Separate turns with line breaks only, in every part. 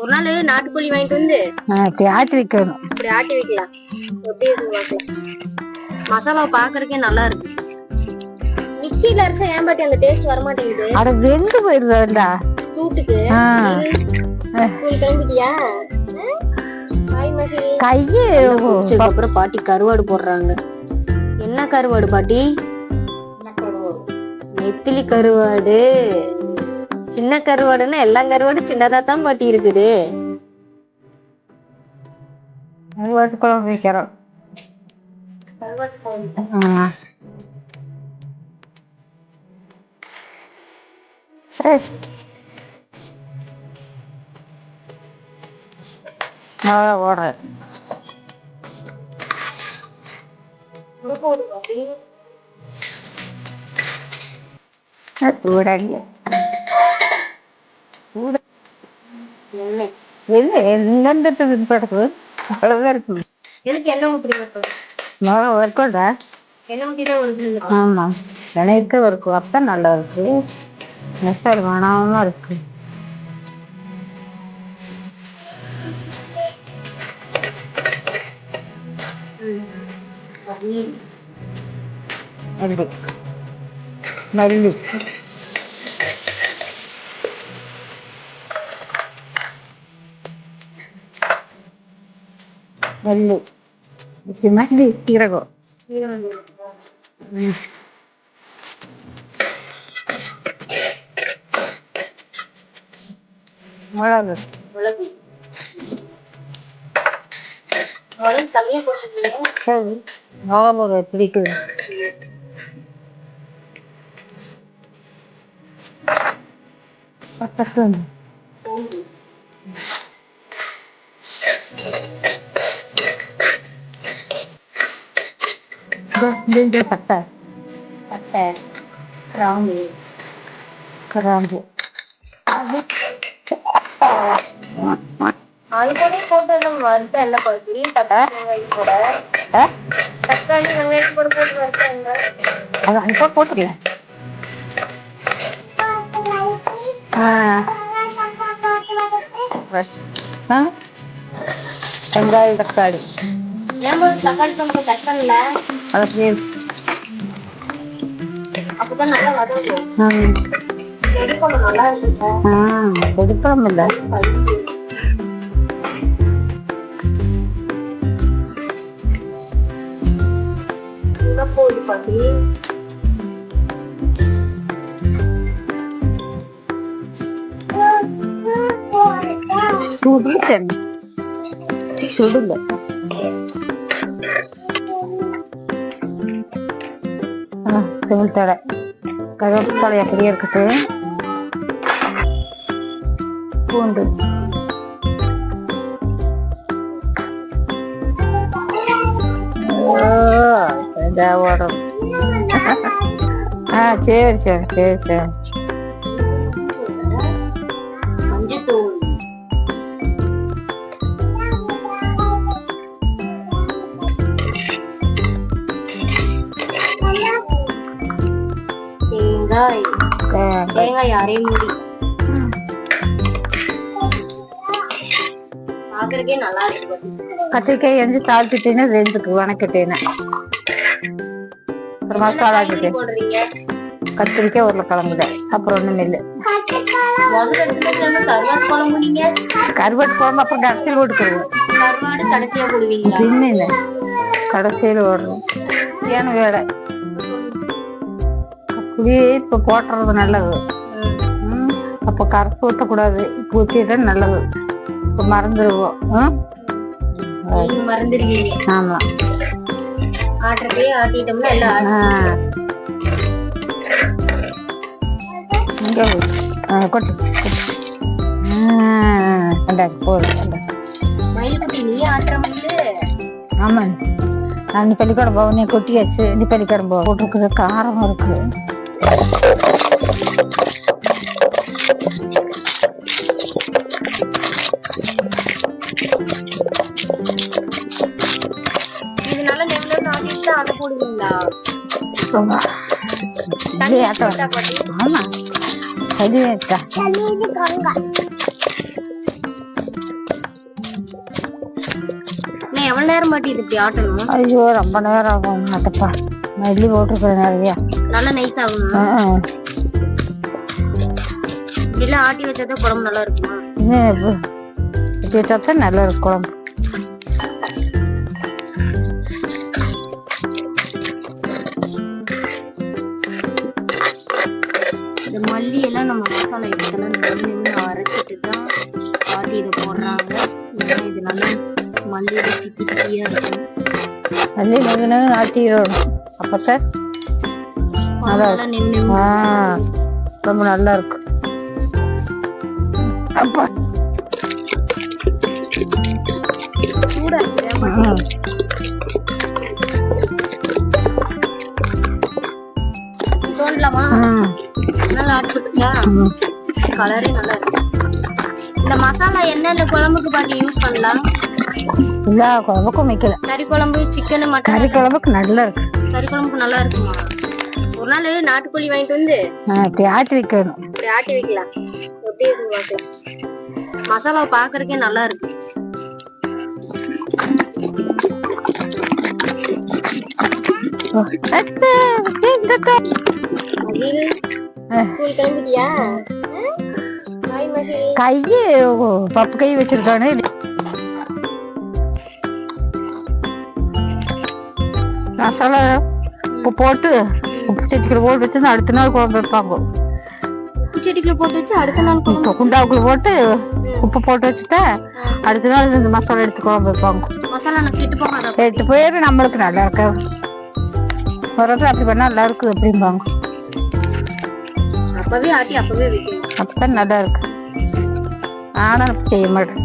ஒரு நாள் நாட்டுக்கோழி வாங்கிட்டு வந்து
இப்படி ஆட்டி வைக்கணும்.
இப்படி ஆட்டி வைக்கலாம். எப்படி இருக்கு பார்க்கலாம். மசாலா பாக்குறதுக்கே நல்லா இருக்கு. மிக்சியில அரைச்சா ஏன் பாட்டி அந்த டேஸ்ட் வர மாட்டேங்குது
அட வெந்து போயிருந்தா
சூட்டுக்கு கிளம்பிட்டியா?
கையே
அப்புறம் பாட்டி கருவாடு போடுறாங்க. என்ன கருவாடு பாட்டி? நெத்திலி கருவாடு. சின்ன கருவாடுன்னா எல்லா கருவாடும் சின்னதா தான் பாட்டி இருக்குது
கருவாட்டு குழம்பு. வைக்கிறோம் ஓடுறேன் சூடாங்க இல்லை எங்கேருந்து படுக்குது அவ்வளோதான் இருக்குது.
எதுக்கு தான் வருது
ஆமாம் நினைக்க இருக்கும் அப்பதான் நல்லா இருக்கு. நெசல் வேணாம இருக்கு. மல்லி மல்லி. மல்லி இது மல்லி சீரகம் ம். மிளகு
மிளகு மிளகு கம்மியா போட்டுருக்கீங்க
சரி மிளகு பிடிக்குது பட்டை சோம்பு இந்த பட்டை
பட்டை கிராம்பு
கிராம்பு
அது கூட போட்டு நம்ம வறுத்த எண்ணெய் பாட்டி தக்காளி வெங்காயம் கூட? தக்காளி வெங்காயம் கூட போட்டு வறுத்த எண்ணெய்
அது ஆ வெங்காயம் தக்காளி
போட்டு தக்காளி தொங்க தட்டல
அதை அப்படியே
அப்பதான் நல்லா வதங்கும்.
ம்.
எடுக்கணும் நல்லா இருக்குங்க
ஆ கொடுக்கலாம் இல்லை.
போகுது பாட்டி
சுடு தண்ணி. சுடுல செவில் தடை கருவேப்பிலை தழை அப்படியே இருக்குது பூண்டு. ஓ, ஓடும் ஆ சரி சரி சரி சரி.
தேங்காய்.
தேங்காய்
அரை மூடி பாக்குறதுக்கே நல்லா இருக்கு.
கத்திரிக்காய் வந்து தாழ்த்திட்டேன்னா ரெண்டுக்கு வணக்கிட்டேன்னு அப்புறம் மசாலா
போடுறீங்க?
கத்திரிக்காய் உருளைக்கிழங்கு தான் அப்புறம் ஒன்றும் இல்லை கருவாட்டு குழம்பு அப்புறம் கடைசியில் இன்னும் இல்லை. கடைசியில் ஓடுறோம் ஏன்னு வேலை. அப்படியே இப்போ போட்டுறது நல்லது. அப்போ கரைச்சி ஊற்றக்கூடாது பூச்சிட்டா நல்லது. இப்போ மறந்துடுவோம் ம்?
நீங்க மறந்துடுவீங்க
ஆமா.
ஆட்டுறதே ஆட்டிட்டோம்னா எல்லாம்.
இங்க கொட்டு. இந்தாங்க, போதும் இந்தாங்க.
மயில்குட்டி நீ ஆட்டுற மயிலு.
ஆமா. அந்த பள்ளிக்கூடம் போவனே கொட்டியாச்சு. இந்த பள்ளிக்கூடம் போட்டிருக்குது. காரம் இருக்கு.
வந்து போடுவீங்களா
ஆமா.
கதிவேட்டா நேரம் மாட்டி இது இப்படி
ரொம்ப நேரம் ஆகும் மாட்டப்பா மல்லி போட்டுருக்குறேன் நிறையா.
நல்லா நைஸ்
ஆகும்?
இப்படிலாம் ஆட்டி வச்சா குழம்பு நல்லா இருக்குமா?
இப்படி வச்சா நல்லா இருக்கும் குழம்பு.
மசாலா இதெல்லாம் நின்று நின்று அரைச்சிட்டு தான் ஆட்டி இதை போடுறாங்க. ஏன்னா இது நல்லா மல்லியில திக்கி திக்கியா இருக்கும்.
மல்லி நெகு நாட்டிடணும் அப்பத்தான் நல்லா
நின்று நின்று
ரொம்ப நல்லா இருக்கும். அப்பா.
சூடா. தோண்டலாமா?
ம்.
நல்லா. கலரே இருக்கு. இந்த மசாலா என்னென்ன குழம்புக்கு பாட்டி யூஸ் பண்ணலாம்.
எல்லா குழம்புக்கும் வைக்கல.
கறி குழம்பு சிக்கன் மட்டன்
கறி குழம்புக்கு நல்லா இருக்கு.
கறி குழம்புக்கு நல்லா இருக்குமா? ஒரு நாள் நாட்டுக்கோழி வாங்கிட்டு வந்து
இப்படி ஆட்டி வைக்கணும்.
இப்படி ஆட்டி வைக்கலாம். எப்படி இருக்கு பார்க்கலாம். மசாலா பாக்குறதுக்கே நல்லா இருக்கு.
அச்சா,
கிளம்பிட்டியா?
கையு பப்பு கை வச்சிருக்கானே. மசாலா உப்பு போட்டு உப்பு சட்டிக்குள்ள போட்டு வச்சு அடுத்த நாள் குழம்பு வைப்பாங்க.
உப்பு செடிக்குள்ள போட்டு வச்சு அடுத்த நாள்
இப்போ குண்டாவுக்குள்ள போட்டு உப்பு போட்டு வச்சுட்டா அடுத்த நாள் இந்த மசாலா எடுத்து குழம்பு வைப்பாங்க.
மசாலா கெட்டு போகாத?
எட்டு பேர் நம்மளுக்கு நல்லா இருக்கா. ஒரு அப்படி பண்ணா நல்லா இருக்கு அப்படிம்பாங்க.
அப்பவே ஆட்டி அப்பவே வைக்கணும்.
அப்பதான் நல்லா இருக்கு. ஆனா செய்ய மாட்டேன்.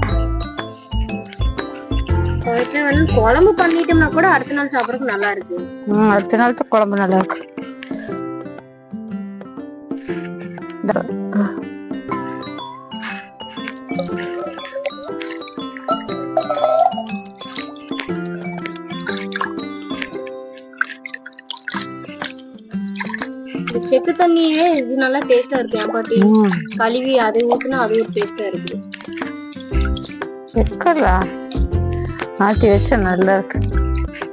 வந்து குழம்பு பண்ணிட்டோம்னா கூட அடுத்த நாள் சாப்பிடறதுக்கு நல்லா இருக்கு.
ம், அடுத்த நாள் குழம்பு நல்லா இருக்கு.
செக்கு தண்ணியே இது நல்லா டேஸ்டா இருக்கு. என் பாட்டி? கழுவி அது ஊத்துனா அது ஒரு டேஸ்டா இருக்கு.
செக்கலா மாத்தி வச்சா நல்லா இருக்கு.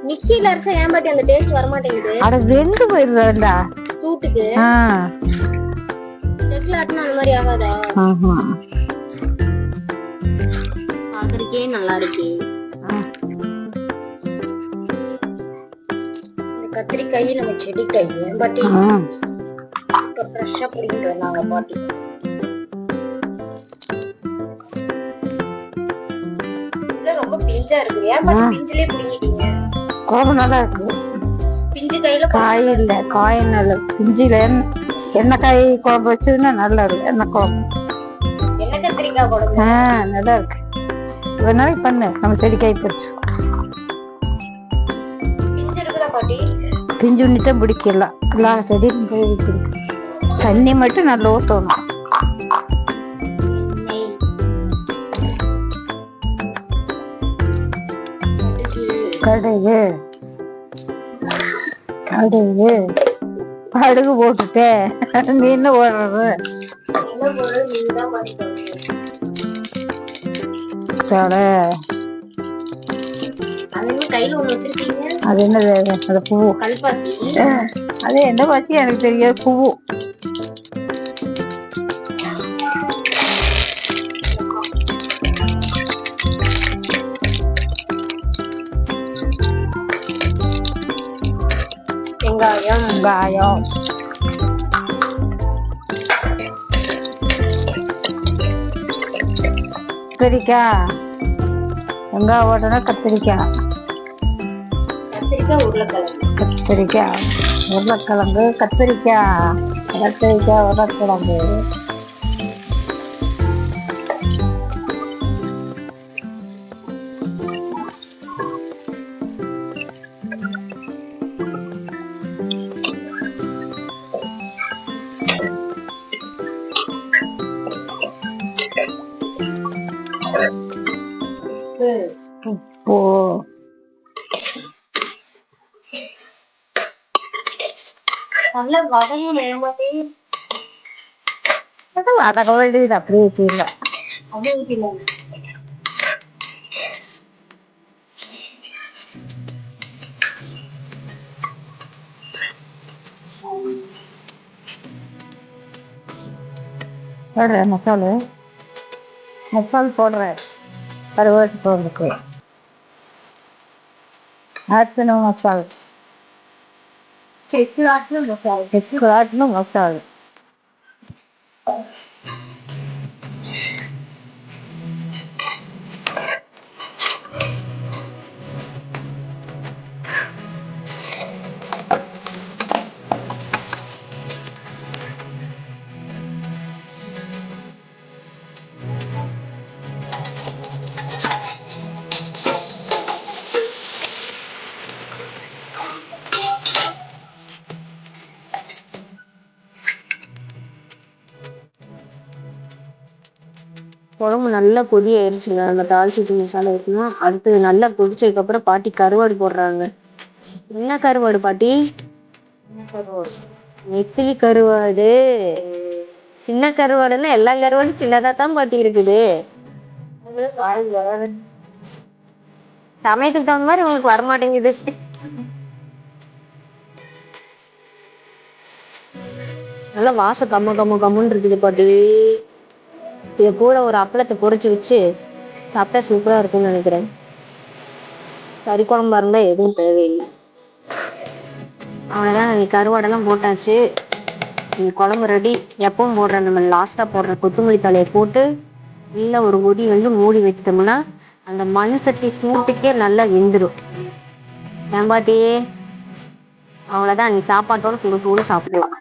மிக்சியில அரைச்சா ஏன் பாட்டி அந்த டேஸ்ட் வர மாட்டேங்குது
அட வெந்து போயிருந்தா
சூட்டுக்கு. செக்ல ஆட்டினா அந்த மாதிரி ஆகாதா?
ஆமா.
பாக்குறதுக்கே நல்லா இருக்கு. கத்திரிக்காய் நம்ம செடிக்காய் பாட்டி. இப்ப ஃப்ரெஷ்ஷா பிடிக்கிட்டு வந்தாங்க பாட்டி. இது ரொம்ப பிஞ்சா இருக்கு. ஏன் பாட்டி பிஞ்சிலே பிடிங்கிட்டீங்க?
குழம்பு நல்லா இருக்கு.
பிஞ்சு கையில
காய் இல்ல காய் நல்ல பிஞ்சில எண்ணெய் காய் குழம்பு வச்சதுன்னா நல்லா இருக்கு.
என்ன கத்திரிக்காய் குழம்பு?
ஆ நல்லா இருக்கு. ஒரு நாளைக்கு பண்ணு. நம்ம செடி காய் பறிச்சு.
பிஞ்சு இருக்குதா பாட்டி?
பிஞ்சு உண்ணித்தான் பிடிக்கல எல்லா செடியும் போய் பிடிக்கும் தண்ணி மட்டும் நல்லா ஊற்றணும்
கடுகு.
கடுகு. போட்டுட்டேன் நீ என்ன ஓடுறது. தலை.
அது என்ன
அது பூ. அது என்ன பத்தி எனக்கு தெரியாது. பூ.
வெங்காயம்
கத்திரிக்காய் வெங்காயம் ஓட்டனா கத்திரிக்காய்
கத்திரிக்காய் உருளைக்கிழங்கு.
கத்திரிக்காய் உருளைக்கிழங்கு கத்திரிக்காய் கத்திரிக்காய் உருளைக்கிழங்கு. ¿Qué
te mata con
el dedito? ¿Qué te
mata con
el dedito? Corre, no sale, ¿eh? No sale
por red. Pero
es por el cuello. Ahora no más sale. போடுறேன் கருவாட்டு போடுறதுக்கு ஆட்டணும் மசால் செக்கு
குழம்பு நல்லா கொதி ஆயிடுச்சுங்க அந்த தாளிச்சு மசாலா ஊற்றணும் அடுத்தது நல்லா கொதிச்சதுக்கு அப்புறம் பாட்டி கருவாடு போடுறாங்க. என்ன கருவாடு பாட்டி? நெத்திலி கருவாடு. சின்ன கருவாடுன்னா எல்லா கருவாடும் சின்னதா தான் பாட்டி இருக்குது. சமயத்துக்கு தகுந்த மாதிரி உங்களுக்கு வரமாட்டேங்குது. நல்லா வாசம் கம்ம கம்ம கம்முன்னு இருக்குது பாட்டி. இது கூட ஒரு அப்பளத்தை பொறிச்சு வச்சு சாப்பிட்டா சூப்பரா இருக்கும்னு நினைக்கிறேன். கறி குழம்பா இருந்தா எதுவும் தேவையில்லை. அவ்வளோதான் நீ கருவாடெல்லாம் போட்டாச்சு. நீ குழம்பு ரெடி எப்பவும் போடுற நம்ம லாஸ்டா போடுற கொத்தமல்லி தலையை போட்டு இல்லை ஒரு கொடி வந்து மூடி வச்சிட்டோம்னா அந்த மண் சட்டி சூட்டுக்கே நல்லா வெந்துடும் ஏன் பாட்டி அவ்வளோதான் நீ சாப்பாட்டோட சுடு சூடு சாப்பிடலாம்